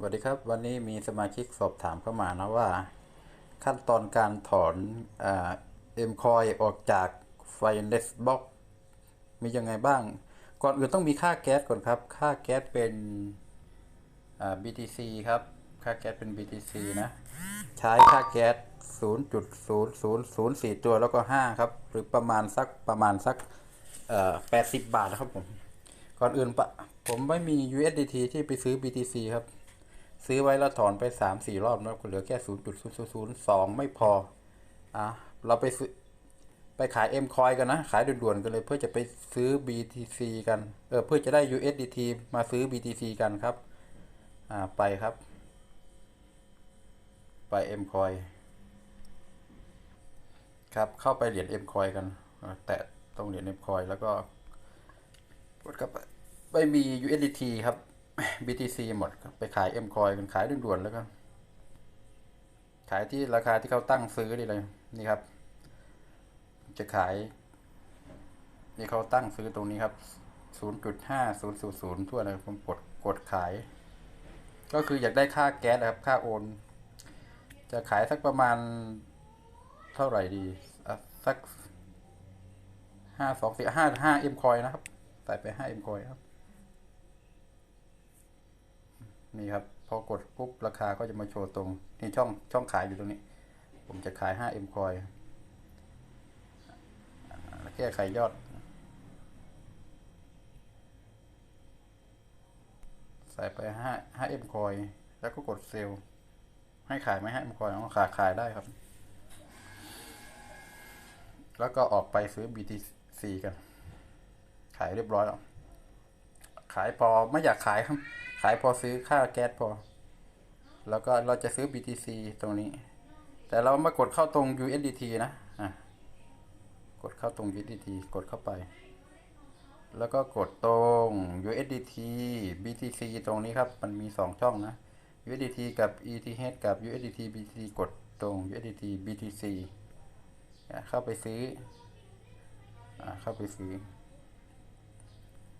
สวัสดีครับ วันนี้มีสมาชิกสอบถามเข้ามานะว่า ขั้นตอนการถอนเอ็มคอยออกจากไฟเลสบ็อกมียังไงบ้าง ก่อนอื่นต้องมีค่าแก๊สก่อนครับ ค่าแก๊สเป็น BTC ครับ ค่าแก๊สเป็น BTC นะ ใช้ค่าแก๊ส 0.0004 ตัวแล้วก็ 5 ครับ หรือประมาณสักประมาณสัก80 บาทนะครับผม ก่อนอื่นปะผมไม่มี USDT ที่ไปซื้อ BTC ครับ ซื้อไว้แล้วถอนไป3 4รอบแล้วก็เหลือแค่0.002ไม่พอ อะ เราไปซื้อไปขาย M coin กันนะ ขายด่วนๆกันเลยเพื่อจะไปซื้อ BTC กัน เออเพื่อจะได้ USDT มาซื้อ BTC กันครับ อ่าไปครับ ไป M coin ครับเข้าไปเหรียญ M coin กัน แตะตรงเหรียญ M coin แล้วก็กดเข้าไปไม่มี USDT ครับ BTC หมดไปขาย M coin กันขายด่วนๆแล้วก็ ขายที่ราคาที่เขาตั้งซื้อนี่เลยนี่ครับ จะขายนี่เขาตั้งซื้อตรงนี้ครับ 0.5000ทั่วเลยผมกดกดขาย ก็คืออยากได้ค่าแก๊สนะครับ ค่าโอน จะขายสักประมาณเท่าไหร่ดีอะสักห้าสองสี่ห้าห้าเอ็มคอยนะครับใส่ไปห้าเอ็มคอยครับ นี่ครับพอกดปุ๊บราคาก็จะมาโชว์ตรงนี่ช่องช่องขายอยู่ตรงนี้ ผมจะขาย 5M คอยแก้ไขยอด ใส่ไป5 5M คอยแล้วก็กดเซลล์ให้ขายไหม 5M คอยเอาขายขายได้ครับ แล้วก็ออกไปซื้อ BTC กัน ขายเรียบร้อยแล้ว ขายพอไม่อยากขายครับ ขายพอซื้อค่าแก๊สพอ แล้วก็เราจะซื้อ BTC ตรงนี้ แต่เรามากดเข้าตรง USDT นะอะกดเข้าตรง USDT กดเข้าไป แล้วก็กดตรง USDT BTC ตรงนี้ครับ มันมีสองช่องนะ USDT กับ ETH กับ USDT BTC กดตรง USDT BTC อะเข้าไปซื้ออะเข้าไปซื้อ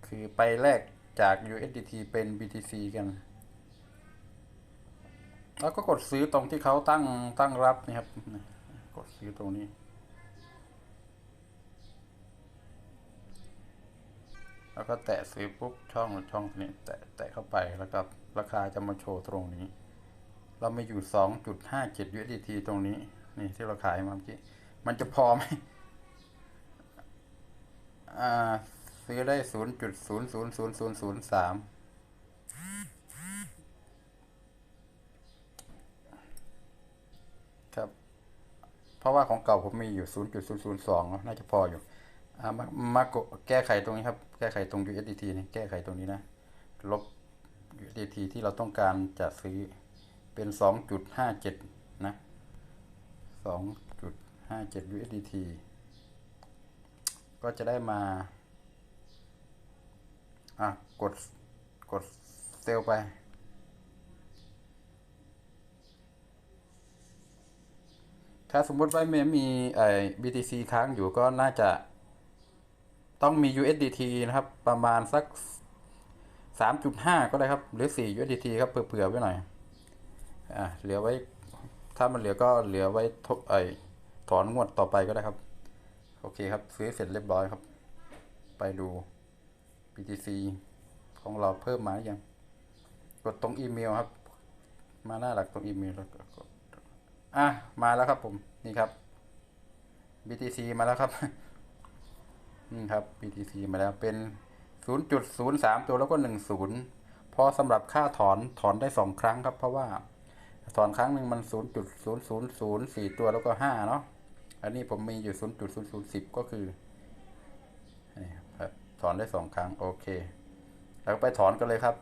คือไปแลก จาก USDT เป็น BTC กัน แล้วก็กดซื้อตรงที่เขาตั้งตั้งรับนี่ครับ กดซื้อตรงนี้ แล้วก็แตะซื้อปุ๊บช่องช่องนี้แตะแตะเข้าไปแล้วก็ราคาจะมาโชว์ตรงนี้ เราม่อยู่ 2.57 USDT ตรงนี้ นี่ที่เราขายมาเมื่อกี้ มันจะพอไหมอ่า ซื้อได้ศูนย์จุดศูนย์ศูนย์ศูนย์ศูนย์ศูนย์สามครับ เพราะว่าของเก่าผมมีอยู่ศูนย์จุดศูนย์ศูนย์สองน่าจะพออยู่มามาแก้ไขตรงนี้ครับ แก้ไขตรง USDT นี่แก้ไขตรงนี้นะ ลบ USDT ที่เราต้องการจะซื้อเป็นสองจุดห้าเจ็ดนะสองจุดห้าเจ็ด USDT ก็จะได้มา อะ กด กดเซลไป ถ้าสมมุติว่าไม่มีไอ้ BTC ค้างอยู่ก็น่าจะต้องมี USDT นะครับ ประมาณสัก 3.5 ก็ได้ครับ หรือ 4 USDT ครับ เผื่อๆไว้หน่อย อะ เหลือไว้ ถ้ามันเหลือก็เหลือไว้ทบไอ้ถอนงวดต่อไปก็ได้ครับ โอเคครับ ซื้อเสร็จเรียบร้อยครับ ไปดู BTC ของเราเพิ่มมาหรือยังกดตรงอีเมลครับ มาหน้าหลักตรงอีเมลแล้วก็กดอะมาแล้วครับผมนี่ครับ BTC มาแล้วครับนี่ครับ BTC มาแล้วเป็น 0.03 ตัวแล้วก็ 10 พอสำหรับค่าถอนถอนได้ 2 ครั้งครับ เพราะว่าถอนครั้งหนึ่งมัน 0.0004 ตัวแล้วก็ 5 เนาะอันนี้ผมมีอยู่ 0.0010 ก็คือนี่ครับ ถอนได้2ครั้งโอเค แล้วก็ไปถอนกันเลยครับ